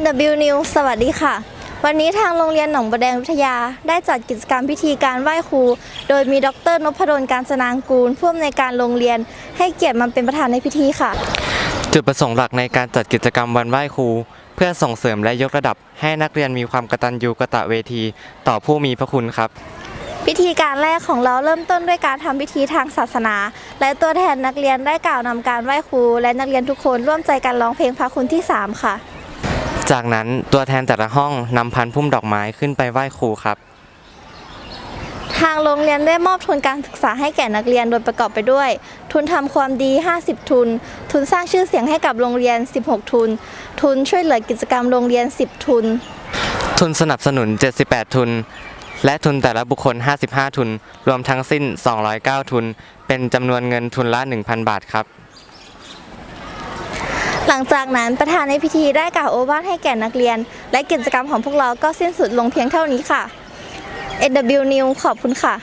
NW News สวัสดีค่ะ วันนี้ทางโรงเรียนหนองบัวแดงวิทยา ได้จัดกิจกรรมพิธีการไหว้ครู โดยมีดรนพดลการสนางกูลผู้อำนวยการโรงเรียน ให้เกียรติมาเป็นประธานในพิธีค่ะ จุดประสงค์หลักในการจัดกิจกรรมวันไหว้ครู เพื่อส่งเสริมและยกระดับ ให้นักเรียนมีความกตัญญูกตเวที ต่อผู้มีพระคุณครับ พิธีการแรกของเราเริ่มต้นด้วยการทำพิธีทางศาสนา และตัวแทนนักเรียนได้กล่าวนำการไหว้ครู และนักเรียนทุกคนร่วมใจกันร้องเพลงพระคุณที่ 3 ค่ะ จากนั้นตัวแทนแต่ละห้องนำพันพุ่มดอกไม้ขึ้นไปไหว้ครูครับ ทางโรงเรียนได้มอบทุนการศึกษาให้แก่นักเรียนโดยประกอบไปด้วย ทุนทำความดี 50 ทุน ทุนสร้างชื่อเสียงให้กับโรงเรียน 16 ทุน ทุนช่วยเหลือกิจกรรมโรงเรียน 10 ทุน ทุนสนับสนุน 78 ทุน และทุนแต่ละบุคคล 55 ทุน รวมทั้งสิ้น 209 ทุน เป็นจำนวนเงินทุนละ 1,000 บาทครับ หลังจากนั้นประธานในพิธีได้กล่าวโอวาทให้แก่นักเรียน และกิจกรรมของพวกเราก็สิ้นสุดลงเพียงเท่านี้ค่ะ NW News ขอบคุณค่ะ